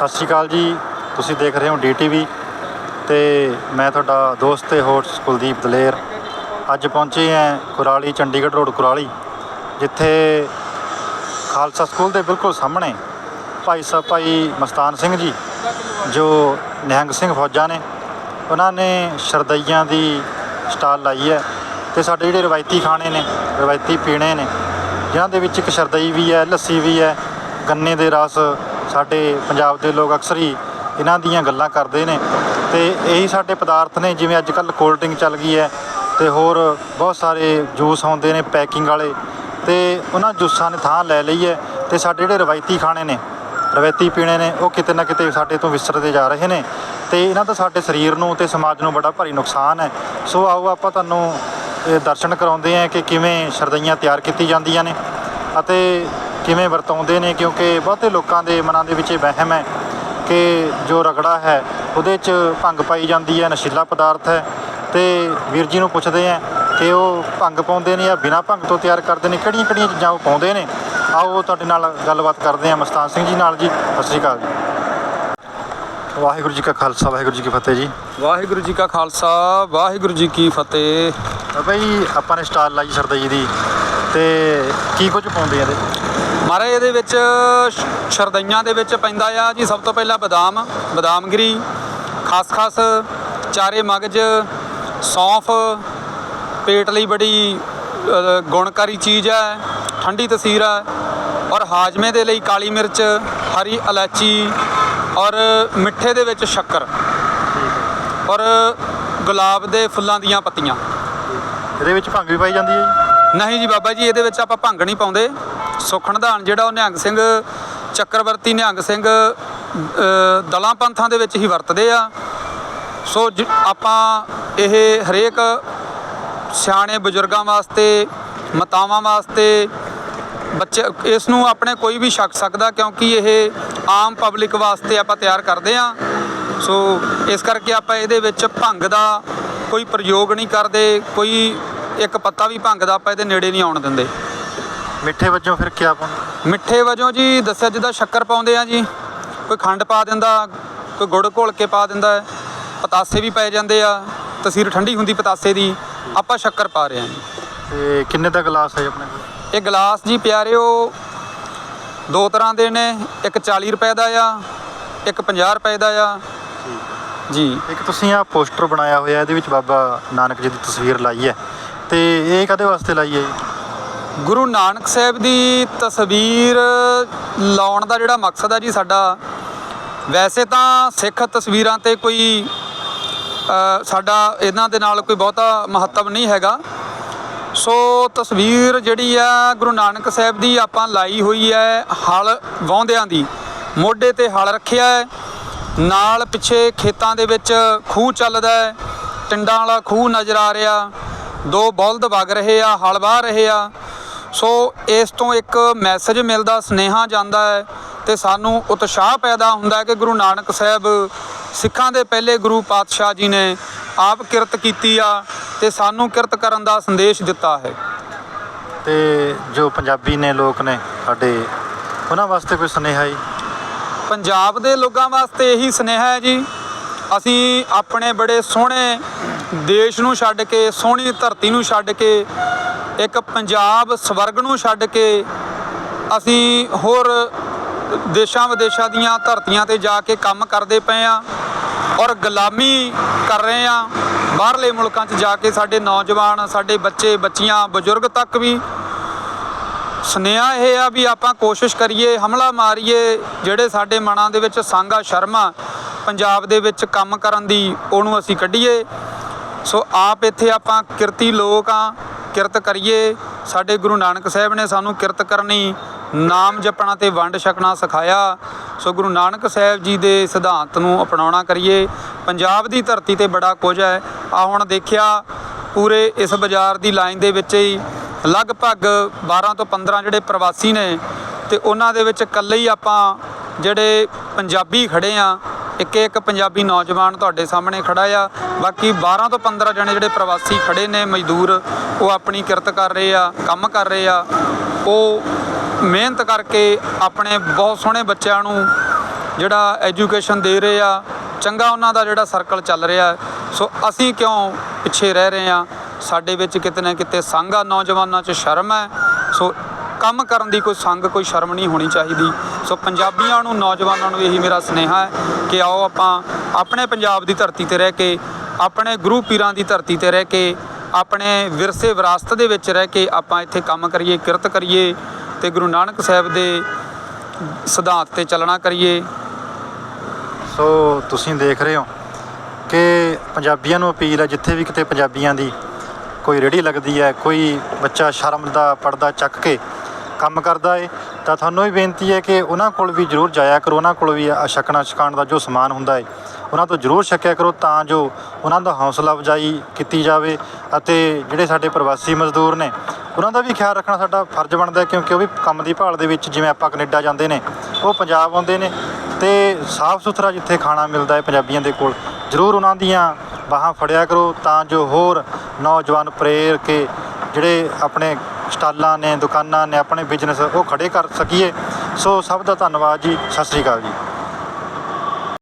ਸਤਿ ਸ਼੍ਰੀ ਅਕਾਲ ਜੀ। ਤੁਸੀਂ ਦੇਖ ਰਹੇ ਹੋ ਡੀਟੀਵੀ ਤੇ ਮੈਂ ਤੁਹਾਡਾ ਦੋਸਤ ਤੇ ਹੋਸਟ ਕੁਲਦੀਪ ਦਲੇਰ। ਅੱਜ ਪਹੁੰਚੇ ਹਾਂ ਕੁਰਾਲੀ, ਚੰਡੀਗੜ੍ਹ ਰੋਡ ਕੁਰਾਲੀ, ਜਿੱਥੇ ਖਾਲਸਾ ਸਕੂਲ ਦੇ ਬਿਲਕੁਲ ਸਾਹਮਣੇ ਭਾਈ ਸਾਹਿਬ ਭਾਈ ਮਸਤਾਨ ਸਿੰਘ ਜੀ, ਜੋ ਨਿਹੰਗ ਸਿੰਘ ਫੌਜਾਂ ਨੇ, ਉਹਨਾਂ ਨੇ ਸ਼ਰਦਈਆਂ ਦੀ ਸਟਾਲ ਲਾਈ ਹੈ ਤੇ ਸਾਡੇ ਜਿਹੜੇ ਰਵਾਇਤੀ ਖਾਣੇ ਨੇ, ਰਵਾਇਤੀ ਪੀਣੇ ਨੇ, ਜਿਨ੍ਹਾਂ ਦੇ ਵਿੱਚ ਇੱਕ ਸ਼ਰਦਈ ਵੀ ਹੈ, ਲੱਸੀ ਵੀ ਹੈ, ਗੰਨੇ ਦੇ ਰਸ ਸਾਡੇ ਪੰਜਾਬ ਦੇ ਲੋਕ ਅਕਸਰ ਹੀ ਇਹਨਾਂ ਦੀਆਂ ਗੱਲਾਂ ਕਰਦੇ ਨੇ ਤੇ ਇਹੀ ਸਾਡੇ ਪਦਾਰਥ ਨੇ, ਜਿਵੇਂ ਅੱਜ ਕੱਲ ਕੋਲਡ ਡਰਿੰਕ ਚੱਲ ਗਈ ਹੈ ਤੇ ਹੋਰ ਬਹੁਤ ਸਾਰੇ ਜੂਸ ਆਉਂਦੇ ਨੇ ਪੈਕਿੰਗ ਵਾਲੇ ਤੇ ਉਹਨਾਂ ਜੂਸਾਂ ਨੇ ਥਾਂ ਲੈ ਲਈ ਹੈ ਤੇ ਸਾਡੇ ਜਿਹੜੇ ਰਵਾਇਤੀ ਖਾਣੇ ਨੇ, ਰਵਾਇਤੀ ਪੀਣੇ ਨੇ, ਉਹ ਕਿਤੇ ਨਾ ਕਿਤੇ ਸਾਡੇ ਤੋਂ ਵਿਸਰਦੇ ਜਾ ਰਹੇ ਨੇ ਤੇ ਇਹਨਾਂ ਦਾ ਸਾਡੇ ਸਰੀਰ ਨੂੰ ਤੇ ਸਮਾਜ ਨੂੰ ਬੜਾ ਭਾਰੀ ਨੁਕਸਾਨ ਹੈ। ਸੋ ਆਓ ਆਪਾਂ ਤੁਹਾਨੂੰ ਦਰਸ਼ਨ ਕਰਾਉਂਦੇ ਹਾਂ ਕਿ ਕਿਵੇਂ ਸ਼ਰਦਈਆਂ ਤਿਆਰ ਕੀਤੀ ਜਾਂਦੀਆਂ ਨੇ ਅਤੇ ਕਿਵੇਂ ਵਰਤਾਉਂਦੇ ਨੇ ਕਿਉਂਕਿ ਬਹੁਤੇ ਲੋਕਾਂ ਦੇ ਮਨਾਂ ਦੇ ਵਿੱਚ ਇਹ ਵਹਿਮ ਹੈ ਕਿ ਜੋ ਰਗੜਾ ਹੈ ਉਹਦੇ 'ਚ ਭੰਗ ਪਾਈ ਜਾਂਦੀ ਹੈ ਨਸ਼ੀਲਾ ਪਦਾਰਥ ਹੈ। ਤੇ ਵੀਰ ਜੀ ਨੂੰ ਪੁੱਛਦੇ ਆ ਕਿ ਉਹ ਭੰਗ ਪਾਉਂਦੇ ਨੇ ਜਾਂ ਬਿਨਾਂ ਭੰਗ ਤੋਂ ਤਿਆਰ ਕਰਦੇ ਨੇ ਕਿਹੜੀਆਂ ਕਿਹੜੀਆਂ ਚੀਜ਼ਾਂ ਉਹ ਪਾਉਂਦੇ ਨੇ? ਆਓ ਤੁਹਾਡੇ ਨਾਲ ਗੱਲਬਾਤ ਕਰਦੇ ਹਾਂ ਮਸਤਾਨ ਸਿੰਘ ਜੀ ਨਾਲ ਜੀ। ਸਤਿ ਸ਼੍ਰੀ ਅਕਾਲ ਜੀ। ਵਾਹਿਗੁਰੂ ਜੀ ਕਾ ਖਾਲਸਾ ਵਾਹਿਗੁਰੂ ਜੀ ਕੀ ਫਤਿਹ ਜੀ। ਵਾਹਿਗੁਰੂ ਜੀ ਕਾ ਖਾਲਸਾ ਵਾਹਿਗੁਰੂ ਜੀ ਕੀ ਫਤਿਹ। ਜੀ ਆਪਾਂ ਨੇ ਸਟਾਲ ਲਾਈ ਸਰਦਾਈ ਦੀ ਤੇ ਕੀ ਕੁਝ ਪਾਉਂਦੇ ਆ ਇਹਦੇ? ਮਹਾਰਾਜ ਇਹਦੇ ਵਿੱਚ ਸ਼ਰਦਈਆਂ ਦੇ ਵਿੱਚ ਪੈਂਦਾ ਆ ਜੀ। ਸਭ ਤੋਂ ਪਹਿਲਾਂ ਬਦਾਮ ਬਦਾਮਗਰੀ ਖਸਖਸ ਚਾਰੇ ਮਗਜ ਸੌਂਫ ਪੇਟ ਲਈ ਬੜੀ ਗੁਣਕਾਰੀ ਚੀਜ਼ ਹੈ ਠੰਡੀ ਤਸੀਰ ਹੈ ਔਰ ਹਾਜਮੇ ਦੇ ਲਈ ਕਾਲੀ ਮਿਰਚ ਹਰੀ ਇਲਾਚੀ ਔਰ ਮਿੱਠੇ ਦੇ ਵਿੱਚ ਸ਼ੱਕਰ। ਔਰ ਗੁਲਾਬ ਦੇ ਫੁੱਲਾਂ ਦੀਆਂ ਪੱਤੀਆਂ। ਇਹਦੇ ਵਿੱਚ ਭੰਗ ਵੀ ਪਾਈ ਜਾਂਦੀ ਹੈ ਜੀ? ਨਹੀਂ ਜੀ ਬਾਬਾ ਜੀ ਇਹਦੇ ਵਿੱਚ ਆਪਾਂ ਭੰਗ ਨਹੀਂ ਪਾਉਂਦੇ। ਸੁਖਣਦਾਨ ਜਿਹੜਾ ਉਹ ਨਿਹੰਗ ਸਿੰਘ ਚੱਕਰਵਰਤੀ ਨਿਹੰਗ ਸਿੰਘ ਦਲਾਂ ਪੰਥਾਂ ਦੇ ਵਿੱਚ ਹੀ ਵਰਤਦੇ ਆ। ਸੋ ਜ- ਆਪਾਂ ਇਹ ਹਰੇਕ ਸਿਆਣੇ ਬਜ਼ੁਰਗਾਂ ਵਾਸਤੇ, ਮਾਤਾਵਾਂ ਵਾਸਤੇ, ਬੱਚੇ, ਇਸ ਨੂੰ ਆਪਣੇ ਕੋਈ ਵੀ ਛਕ ਸਕਦਾ ਕਿਉਂਕਿ ਇਹ ਆਮ ਪਬਲਿਕ ਵਾਸਤੇ ਆਪਾਂ ਤਿਆਰ ਕਰਦੇ ਆ। ਸੋ ਇਸ ਕਰਕੇ ਆਪਾਂ ਇਹਦੇ ਵਿੱਚ ਭੰਗ ਦਾ ਕੋਈ ਪ੍ਰਯੋਗ ਨਹੀਂ ਕਰਦੇ, ਕੋਈ ਇੱਕ ਪੱਤਾ ਵੀ ਭੰਗ ਦਾ ਆਪਾਂ ਇਹਦੇ ਨੇੜੇ ਨਹੀਂ ਆਉਣ ਦਿੰਦੇ। ਮਿੱਠੇ ਵਜੋਂ ਫਿਰ ਕੀ ਪਾਉਂਦੇ? ਮਿੱਠੇ ਵਜੋਂ ਜੀ ਦੱਸਿਆ ਜਿੱਦਾਂ ਸ਼ੱਕਰ ਪਾਉਂਦੇ ਆ ਜੀ ਕੋਈ ਖੰਡ ਪਾ ਦਿੰਦਾ ਕੋਈ ਗੁੜ ਘੋਲ ਕੇ ਪਾ ਦਿੰਦਾ ਹੈ। ਪਤਾਸੇ ਵੀ ਪੈ ਜਾਂਦੇ ਆ ਤਸੀਰ ਠੰਡੀ ਹੁੰਦੀ ਪਤਾਸੇ ਦੀ ਆਪਾਂ ਸ਼ੱਕਰ ਪਾ ਰਹੇ ਹਾਂ ਜੀ। ਤੇ ਕਿੰਨੇ ਦਾ ਗਲਾਸ ਹੈ ਆਪਣੇ ਕੋਲ? ਇਹ ਗਲਾਸ ਜੀ ਪਿਆਰਿਓ ਦੋ ਤਰ੍ਹਾਂ ਦੇ ਨੇ ਇੱਕ 40 ਰੁਪਏ ਦਾ ਆ ਇੱਕ 50 ਰੁਪਏ ਦਾ ਆ। ਜੀ। ਇੱਕ ਤੁਸੀਂ ਆ ਪੋਸਟਰ ਬਣਾਇਆ ਹੋਇਆ ਇਹਦੇ ਵਿੱਚ ਬਾਬਾ ਨਾਨਕ ਜੀ ਦੀ ਤਸਵੀਰ ਲਾਈ ਹੈ। ਤੇ ਇਹ ਕਦੇ ਵਾਸਤੇ ਲਾਈ ਹੈ ਜੀ? ਗੁਰੂ ਨਾਨਕ ਸਾਹਿਬ ਦੀ ਤਸਵੀਰ ਲਾਉਣ ਦਾ ਜਿਹੜਾ ਮਕਸਦ ਹੈ ਜੀ ਸਾਡਾ, ਵੈਸੇ ਤਾਂ ਸਿੱਖ ਤਸਵੀਰਾਂ ਤੇ ਕੋਈ ਸਾਡਾ ਇਹਨਾਂ ਦੇ ਨਾਲ ਕੋਈ ਬਹੁਤਾ ਮਹੱਤਵ ਨਹੀਂ ਹੈਗਾ। ਸੋ ਤਸਵੀਰ ਜਿਹੜੀ ਆ ਗੁਰੂ ਨਾਨਕ ਸਾਹਿਬ ਦੀ ਆਪਾਂ ਲਾਈ ਹੋਈ ਹੈ ਹਲ ਵਾਹੁੰਦਿਆਂ ਦੀ, ਮੋਢੇ ਤੇ ਹਲ ਰੱਖਿਆ ਹੈ ਨਾਲ ਪਿੱਛੇ ਖੇਤਾਂ ਦੇ ਵਿੱਚ ਖੂਹ ਚੱਲਦਾ ਹੈ ਟਿੰਡਾਂ ਵਾਲਾ ਖੂਹ ਨਜ਼ਰ ਆ ਰਿਹਾ, ਦੋ ਬਲਦ ਵਗ ਰਹੇ ਆ, ਹਲ ਵਾਹ ਰਹੇ ਆ ਸੋ ਇਸ ਤੋਂ ਇੱਕ ਮੈਸੇਜ ਮਿਲਦਾ ਸਨੇਹਾ ਜਾਂਦਾ ਹੈ ਤੇ ਸਾਨੂੰ ਉਤਸ਼ਾਹ ਪੈਦਾ ਹੁੰਦਾ ਹੈ ਕਿ ਗੁਰੂ ਨਾਨਕ ਸਾਹਿਬ ਸਿੱਖਾਂ ਦੇ ਪਹਿਲੇ ਗੁਰੂ ਪਾਤਸ਼ਾਹ ਜੀ ਨੇ ਆਪ ਕਿਰਤ ਕੀਤੀ ਆ ਤੇ ਸਾਨੂੰ ਕਿਰਤ ਕਰਨ ਦਾ ਸੰਦੇਸ਼ ਦਿੱਤਾ ਹੈ। ਤੇ ਜੋ ਪੰਜਾਬੀ ਨੇ ਲੋਕ ਨੇ ਸਾਡੇ ਉਹਨਾਂ ਵਾਸਤੇ ਕੋਈ ਸੁਨੇਹਾ ਜੀ? ਪੰਜਾਬ ਦੇ ਲੋਕਾਂ ਵਾਸਤੇ ਇਹੀ ਸੁਨੇਹਾ ਹੈ ਜੀ ਅਸੀਂ ਆਪਣੇ ਬੜੇ ਸੋਹਣੇ ਦੇਸ਼ ਨੂੰ ਛੱਡ ਕੇ ਸੋਹਣੀ ਧਰਤੀ ਨੂੰ ਛੱਡ ਕੇ ਇੱਕ ਪੰਜਾਬ ਸਵਰਗ ਨੂੰ ਛੱਡ ਕੇ ਅਸੀਂ ਹੋਰ ਦੇਸ਼ਾਂ ਵਿਦੇਸ਼ਾਂ ਦੀਆਂ ਧਰਤੀਆਂ ਤੇ ਜਾ ਕੇ ਕੰਮ ਕਰਦੇ ਪਏ ਆ ਔਰ ਗੁਲਾਮੀ ਕਰ ਰਹੇ ਆ ਬਾਹਰਲੇ ਮੁਲਕਾਂ 'ਚ ਜਾ ਕੇ ਸਾਡੇ ਨੌਜਵਾਨ, ਸਾਡੇ ਬੱਚੇ, ਬੱਚੀਆਂ, ਬਜ਼ੁਰਗ ਤੱਕ ਵੀ ਸੁਨੇਹਾ ਇਹ ਆ ਵੀ ਆਪਾਂ ਕੋਸ਼ਿਸ਼ ਕਰੀਏ, ਹਮਲਾ ਮਾਰੀਏ, ਜਿਹੜੇ ਸਾਡੇ ਮਨਾਂ ਦੇ ਵਿੱਚ ਸੰਗਾ ਸ਼ਰਮਾ ਪੰਜਾਬ ਦੇ ਵਿੱਚ ਕੰਮ ਕਰਨ ਦੀ, ਉਹਨੂੰ ਅਸੀਂ ਕੱਢੀਏ। ਸੋ ਆਪ ਇੱਥੇ ਆਪਾਂ ਕਿਰਤੀ ਲੋਕ ਆ ਕਿਰਤ ਕਰੀਏ। ਸਾਡੇ ਗੁਰੂ ਨਾਨਕ ਸਾਹਿਬ ਨੇ ਸਾਨੂੰ ਕਿਰਤ ਕਰਨੀ, ਨਾਮ ਜਪਣਾ ਤੇ ਵੰਡ ਛਕਣਾ ਸਿਖਾਇਆ। ਸੋ ਗੁਰੂ ਨਾਨਕ ਸਾਹਿਬ ਜੀ ਦੇ ਸਿਧਾਂਤ ਨੂੰ ਅਪਣਾਉਣਾ ਕਰੀਏ। ਪੰਜਾਬ ਦੀ ਧਰਤੀ ਤੇ ਬੜਾ ਕੁਝ ਹੈ। ਆ ਹੁਣ ਦੇਖਿਆ, ਪੂਰੇ ਇਸ ਬਾਜ਼ਾਰ ਦੀ ਲਾਈਨ ਦੇ ਵਿੱਚ ਹੀ ਲਗਭਗ 12 ਤੋਂ 15 ਜਿਹੜੇ ਪ੍ਰਵਾਸੀ ਨੇ, ਤੇ ਉਹਨਾਂ ਦੇ ਵਿੱਚ ਇਕੱਲੇ ਹੀ ਆਪਾਂ ਜਿਹੜੇ ਪੰਜਾਬੀ ਖੜੇ ਆ ਇੱਕ ਇੱਕ ਪੰਜਾਬੀ ਨੌਜਵਾਨ ਤੁਹਾਡੇ ਸਾਹਮਣੇ ਖੜਾ ਆ। ਬਾਕੀ 12 ਤੋਂ 15 ਜਣੇ ਜਿਹੜੇ ਪ੍ਰਵਾਸੀ ਖੜੇ ਨੇ, ਮਜ਼ਦੂਰ, ਉਹ ਆਪਣੀ ਕਿਰਤ ਕਰ ਰਹੇ ਆ, ਕੰਮ ਕਰ ਰਹੇ ਆ। ਉਹ ਮਿਹਨਤ ਕਰਕੇ ਆਪਣੇ ਬਹੁਤ ਸੋਹਣੇ ਬੱਚਿਆਂ ਨੂੰ ਜਿਹੜਾ ਐਜੂਕੇਸ਼ਨ ਦੇ ਰਹੇ ਆ, ਚੰਗਾ ਉਹਨਾਂ ਦਾ ਜਿਹੜਾ ਸਰਕਲ ਚੱਲ ਰਿਹਾ। ਸੋ ਅਸੀਂ ਕਿਉਂ ਪਿੱਛੇ ਰਹਿ ਰਹੇ ਆ? ਸਾਡੇ ਵਿੱਚ ਕਿਤੇ ਨਾ ਕਿਤੇ ਸੰਗ ਆ ਨੌਜਵਾਨਾਂ 'ਚ ਸ਼ਰਮ ਹੈ। ਸੋ ਕੰਮ ਕਰਨ ਦੀ ਕੋਈ ਸੰਗ, ਕੋਈ ਸ਼ਰਮ ਨਹੀਂ ਹੋਣੀ ਚਾਹੀਦੀ। ਸੋ ਪੰਜਾਬੀਆਂ ਨੂੰ, ਨੌਜਵਾਨਾਂ ਨੂੰ ਇਹੀ ਮੇਰਾ ਸੁਨੇਹਾ ਹੈ ਕਿ ਆਓ ਆਪਾਂ ਆਪਣੇ ਪੰਜਾਬ ਦੀ ਧਰਤੀ ਤੇ ਰਹਿ ਕੇ, ਆਪਣੇ ਗੁਰੂ ਪੀਰਾਂ ਦੀ ਧਰਤੀ ਤੇ ਰਹਿ ਕੇ, ਆਪਣੇ ਵਿਰਸੇ ਵਿਰਾਸਤ ਦੇ ਵਿੱਚ ਰਹਿ ਕੇ ਆਪਾਂ ਇੱਥੇ ਕੰਮ ਕਰੀਏ, ਕਿਰਤ ਕਰੀਏ ਤੇ ਗੁਰੂ ਨਾਨਕ ਸਾਹਿਬ ਦੇ ਸਿਧਾਂਤ ਤੇ ਚੱਲਣਾ ਕਰੀਏ। ਸੋ ਤੁਸੀਂ ਦੇਖ ਰਹੇ ਹੋ ਕਿ ਪੰਜਾਬੀਆਂ ਨੂੰ ਅਪੀਲ ਹੈ, ਜਿੱਥੇ ਵੀ ਕਿਤੇ ਪੰਜਾਬੀਆਂ ਦੀ ਕੋਈ ਰੇੜੀ ਲੱਗਦੀ ਹੈ, ਕੋਈ ਬੱਚਾ ਸ਼ਰਮ ਦਾ, ਪਰਦਾ ਚੱਕ ਕੇ ਕੰਮ ਕਰਦਾ ਏ, ਤਾਂ ਤੁਹਾਨੂੰ ਵੀ ਬੇਨਤੀ ਹੈ ਕਿ ਉਹਨਾਂ ਕੋਲ ਵੀ ਜ਼ਰੂਰ ਜਾਇਆ ਕਰੋ, ਉਹਨਾਂ ਕੋਲ ਵੀ ਛਕਣਾ ਛਕਾਉਣ ਦਾ ਜੋ ਸਮਾਨ ਹੁੰਦਾ ਏ, ਉਹਨਾਂ ਤੋਂ ਜ਼ਰੂਰ ਛਕਿਆ ਕਰੋ ਤਾਂ ਜੋ ਉਹਨਾਂ ਦਾ ਹੌਸਲਾ ਅਫਜ਼ਾਈ ਕੀਤੀ ਜਾਵੇ ਅਤੇ ਜਿਹੜੇ ਸਾਡੇ ਪ੍ਰਵਾਸੀ ਮਜ਼ਦੂਰ ਨੇ, ਉਹਨਾਂ ਦਾ ਵੀ ਖਿਆਲ ਰੱਖਣਾ ਸਾਡਾ ਫਰਜ਼ ਬਣਦਾ ਕਿਉਂਕਿ ਉਹ ਵੀ ਕੰਮ ਦੀ ਭਾਲ ਦੇ ਵਿੱਚ ਜਿਵੇਂ ਆਪਾਂ ਕੈਨੇਡਾ ਜਾਂਦੇ ਨੇ, ਉਹ ਪੰਜਾਬ ਆਉਂਦੇ ਨੇ ਤੇ ਸਾਫ਼ ਸੁਥਰਾ ਜਿੱਥੇ ਖਾਣਾ ਮਿਲਦਾ ਹੈ ਪੰਜਾਬੀਆਂ ਦੇ ਕੋਲ, ਜ਼ਰੂਰ ਉਹਨਾਂ ਦੀਆਂ ਬਾਹਾਂ ਫੜਿਆ ਕਰੋ ਤਾਂ ਜੋ ਹੋਰ ਨੌਜਵਾਨ ਪ੍ਰੇਰ ਕੇ ਜਿਹੜੇ ਆਪਣੇ ਸਟਾਲਾਂ ਨੇ, ਦੁਕਾਨਾਂ ਨੇ, ਆਪਣੇ ਬਿਜ਼ਨਸ ਉਹ ਖੜੇ ਕਰ ਸਕੀਏ। ਸੋ ਸਭ ਦਾ ਧੰਨਵਾਦ ਜੀ। ਸਤਿ ਸ੍ਰੀ ਅਕਾਲ ਜੀ।